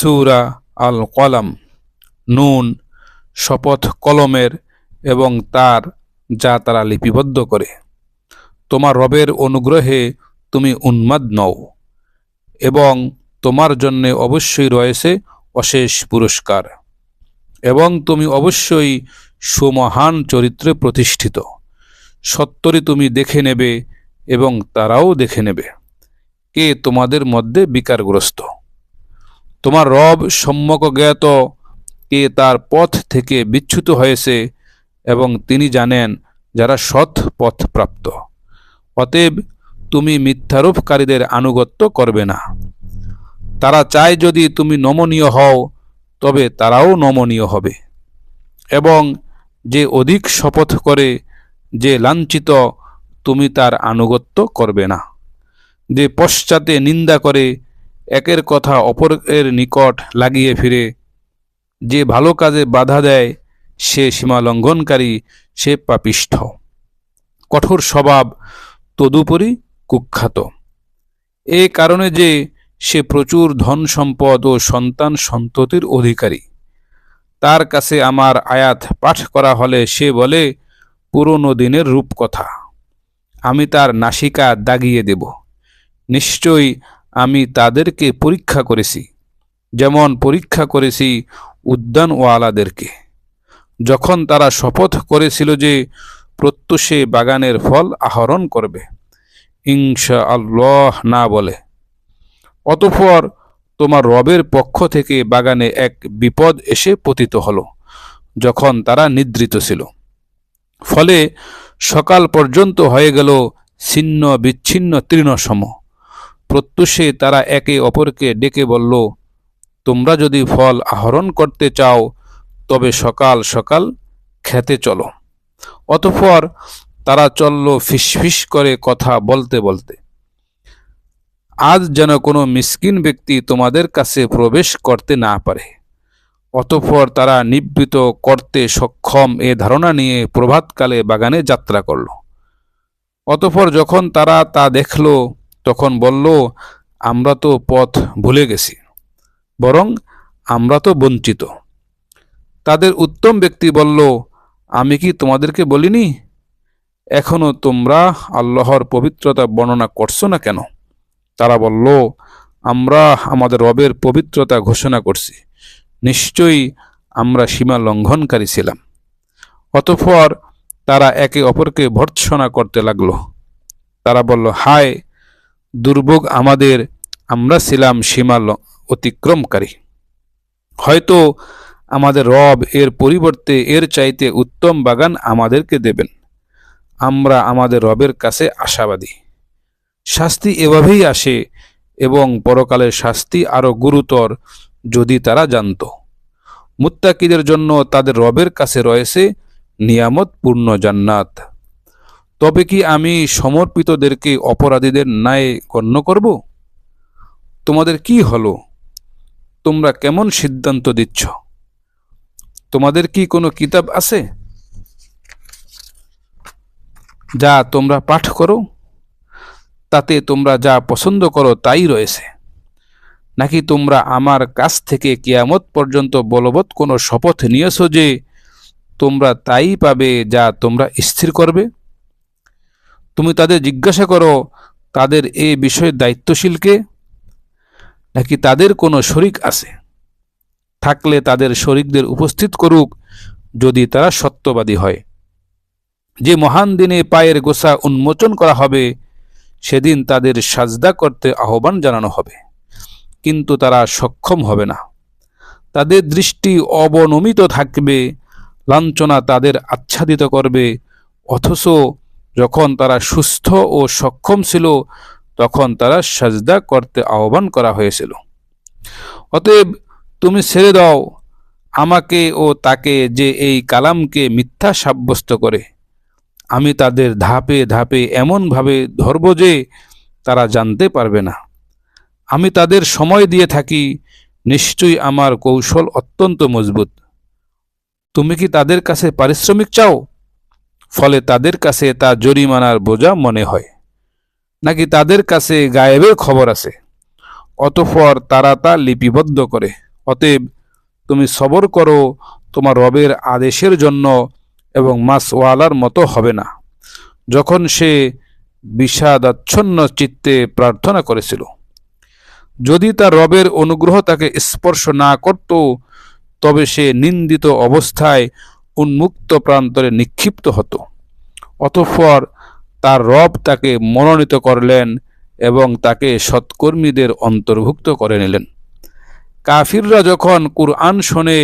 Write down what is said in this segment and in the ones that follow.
সুরা আল কলাম নুন, শপথ কলমের এবং তার যা তারা লিপিবদ্ধ করে। তোমার রবের অনুগ্রহে তুমি উন্মাদ নও এবং তোমার জন্যে অবশ্যই রয়েছে অশেষ পুরস্কার এবং তুমি অবশ্যই সুমহান চরিত্রে প্রতিষ্ঠিত। সত্তরই তুমি দেখে নেবে এবং তারাও দেখে নেবে। কে তোমাদের মধ্যে বিকারগ্রস্ত? তোমার রব সম্যক জ্ঞাত কে তার পথ থেকে বিচ্যুত হয়েছে এবং তিনি জানেন যারা সৎ পথ প্রাপ্ত। অতএব তুমি মিথ্যারোপকারীদের আনুগত্য করবে না। তারা চায় যদি তুমি নমনীয় হও, তবে তারাও নমনীয় হবে। এবং যে অধিক শপথ করে, যে লাঞ্ছিত, তুমি তার আনুগত্য করবে না। যে পশ্চাতে নিন্দা করে একের কথা অপরের নিকট লাগিয়ে ফিরে। যে ভালো কাজে বাধা দেয়, সে সীমা লঙ্ঘনকারী, সে পাপিষ্ঠ। কঠোর স্বভাব তদুপরি কুখ্যাত। এ কারণে যে সে প্রচুর ধন সম্পদ ও সন্তান সন্ততির অধিকারী। তার কাছে আমার আয়াত পাঠ করা হলে সে বলে, পুরনো দিনের রূপকথা। আমি তার নাসিকা দাগিয়ে দেব। নিশ্চয়ই আমি তাদেরকে পরীক্ষা করেছি। যেমন পরীক্ষা করেছি উদ্যানওয়ালাদেরকে। যখন তারা শপথ করেছিল যে প্রত্যুষে বাগানের ফল আহরণ করবে ইনশা আল্লাহ না বলে। অতঃপর তোমার রবের পক্ষ থেকে বাগানে এক বিপদ এসে পতিত হলো, যখন তারা নিদ্রিত ছিল। ফলে সকাল পর্যন্ত হয়ে গেল ছিন্ন বিচ্ছিন্ন তৃণসম প্রত্যুষে তারা একে অপরকে ডেকে বলল, তোমরা যদি ফল আহরণ করতে চাও, তবে সকাল সকাল খেতে চলো। অতঃপর তারা চলল ফিসফিস করে কথা বলতে বলতে। আজ যেন কোনো মিসকিন ব্যক্তি তোমাদের কাছে প্রবেশ করতে না পারে। অতঃপর তারা নিবৃত করতে সক্ষম এ ধারণা নিয়ে প্রভাতকালে বাগানে যাত্রা করল। অতঃপর যখন তারা তা দেখল তখন বলল, আমরা তো পথ ভুলে গেছি, বরং আমরা তো বঞ্চিত। তাদের উত্তম ব্যক্তি বলল, আমি কি তোমাদেরকে বলিনি? এখনও তোমরা আল্লাহর পবিত্রতা বর্ণনা করছ না কেন? তারা বলল, আমরা আমাদের রবের পবিত্রতা ঘোষণা করছি। নিশ্চয়ই আমরা সীমা লঙ্ঘনকারী ছিলাম। অতঃপর তারা একে অপরকে ভর্ৎসনা করতে লাগল। তারা বলল, হায় দুর্ভোগ আমাদের, আমরা ছিলাম সীমা অতিক্রমকারী। হয়তো আমাদের রব এর পরিবর্তে এর চাইতে উত্তম বাগান আমাদেরকে দেবেন। আমরা আমাদের রবের কাছে আশাবাদী। শাস্তি এভাবেই আসে এবং পরকালের শাস্তি আরও গুরুতর যদি তারা জানত। মুত্তাকিদের জন্য তাদের রবের কাছে রয়েছে নিয়ামত পূর্ণ জান্নাত। তবে কি আমি সমর্পিতদেরকে অপরাধীদের ন্যায় গণ্য করব? তোমাদের কি হলো? তোমরা কেমন সিদ্ধান্ত দিচ্ছ? তোমাদের কি কোনো কিতাব আছে? যা তোমরা পাঠ করো, তাতে তোমরা যা পছন্দ করো তাই রয়েছে। নাকি তোমরা আমার কাছ থেকে কিয়ামত পর্যন্ত বলবৎ কোনো শপথ নিয়েছো যে তোমরা তাই পাবে যা তোমরা স্থির করবে? তুমি তাদের জিজ্ঞাসা করো, তাদের এ বিষয়ে দায়িত্বশীলকে নাকি তাদের কোনো শরিক আছে? থাকলে তাদের শরিকদের উপস্থিত করুক, যদি তারা সত্যবাদী হয়। যে মহান দিনে পায়ের গোসা উন্মোচন করা হবে, সেদিন তাদের সাজদা করতে আহ্বান জানানো হবে। কিন্তু তারা সক্ষম হবে না। তাদের দৃষ্টি অবনমিত থাকবে, লাঞ্ছনা তাদের আচ্ছাদিত করবে, অথচ যখন তারা সুস্থ ও সক্ষম ছিল, তখন তারা সাজদা করতে আহ্বান করা হয়েছিল। অতএব তুমি ছেড়ে দাও আমাকে ও তাকে যে এই কালামকে মিথ্যা সাব্যস্ত করে। আমি তাদের ধাপে ধাপে এমনভাবে ধরব যে তারা জানতে পারবে না। আমি তাদের সময় দিয়ে থাকি, নিশ্চয়ই আমার কৌশল অত্যন্ত মজবুত। তুমি কি তাদের কাছে পারিশ্রমিক চাও? ফলে তাদের কাছে তা জরিমানার বোঝা মনে হয়। নাকি তাদের কাছে গায়েবের খবর আছে? অতঃপর তারা তা লিপিবদ্ধ করে। অতএব তুমি সবর করো, তোমার রবের আদেশের জন্য এবং মাসওয়ালার মতো হবে না। যখন সে বিষাদাচ্ছন্ন চিত্তে প্রার্থনা করেছিল। যদি তার রবের অনুগ্রহ তাকে স্পর্শ না করত, তবে সে নিন্দিত অবস্থায় উন্মুক্ত প্রান্তরে নিক্ষিপ্ত হতো। অতঃপর তার রব তাকে মনোনীত করলেন এবং তাকে সৎকর্মীদের অন্তর্ভুক্ত করে নিলেন। কাফিররা যখন কুরআন শোনে,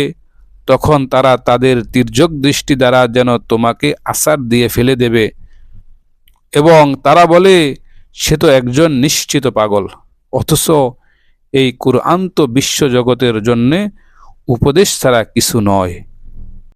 তখন তারা তাদের তির্যক দৃষ্টি দ্বারা যেন তোমাকে আসার দিয়ে ফেলে দেবে এবং তারা বলে, সে তো একজন নিশ্চিত পাগল। অথচ এই কুরআন তো বিশ্বজগতের জন্যে উপদেশ ছাড়া কিছু নয়।